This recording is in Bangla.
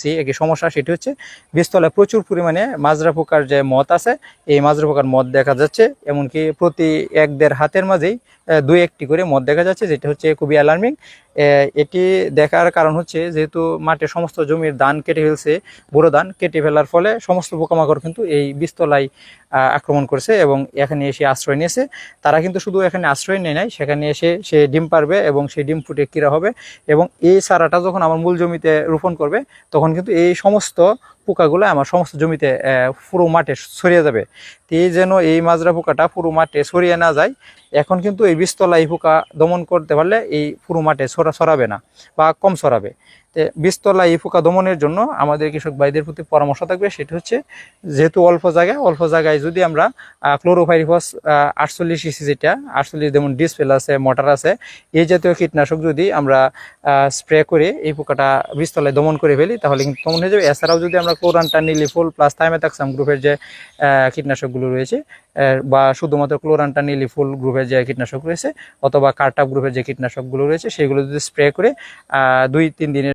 সি একই সমস্যা, সেটি হচ্ছে বীজতলায় প্রচুর পরিমাণে মাজরা পোকার যে মত আছে, এই মাজরা পোকার মদ দেখা যাচ্ছে। এমনকি প্রতি এক দেড় হাতের মাঝেই দুই একটি করে মদ দেখা যাচ্ছে, যেটা হচ্ছে খুবই অ্যালার্মিং এটি দেখার কারণ হচ্ছে যেহেতু মাঠে সমস্ত জমির ধান কেটে ফেলছে বড় ধান কেটে ফেলার ফলে সমস্ত পোকামাকড় কিন্তু এই বীজতলায় আক্রমণ করেছে এবং এখানে এসে আশ্রয় নিয়েছে। তারা কিন্তু শুধু এখানে আশ্রয় নেয় নাই, সেখানে এসে সে ডিম পারবে এবং সেই ডিম ফুটে কিরা হবে। এবং এই চারাটা যখন আমার মূল জমিতে রোপণ করবে, তখন কিন্তু এই সমস্ত পোকাগুলো আমার সমস্ত জমিতে পুরো মাঠে ছড়িয়ে যাবে। তো এই যেন এই মাজরা পোকাটা পুরো মাঠে ছড়িয়ে না যায়। এখন কিন্তু এই বীজতলা এই পোকা দমন করতে পারলে এই পুরো মাঠে ছড়া ছড়াবে না বা কম ছড়াবে। তো বীজতলা এই পোকা দমনের জন্য আমাদের কৃষক ভাইদের প্রতি পরামর্শ থাকবে, সেটি হচ্ছে যেহেতু অল্প জায়গায় অল্প জায়গায় যদি আমরা ক্লোরোফাইরিফস আটচল্লিশ ইসি যেটা, আটচল্লিশ যেমন ডিসপেল আছে, মোটর আছে, এই জাতীয় কীটনাশক যদি আমরা স্প্রে করে এই পোকাটা বীজতলায় দমন করে ফেলি, তাহলে কিন্তু দমন হয়ে যাবে। এছাড়াও যদি আমরা ক্লোরানটা নিলিফুল প্লাস থাইমেথাক্সাম গ্রুপের যে কীটনাশকগুলো রয়েছে বা শুধুমাত্র ক্লোরানটা নিলিফুল গ্রুপের যে কীটনাশক রয়েছে, অথবা কার্টাপ গ্রুপের যে কীটনাশকগুলো রয়েছে, সেগুলো যদি স্প্রে করে দুই, তিন দিনের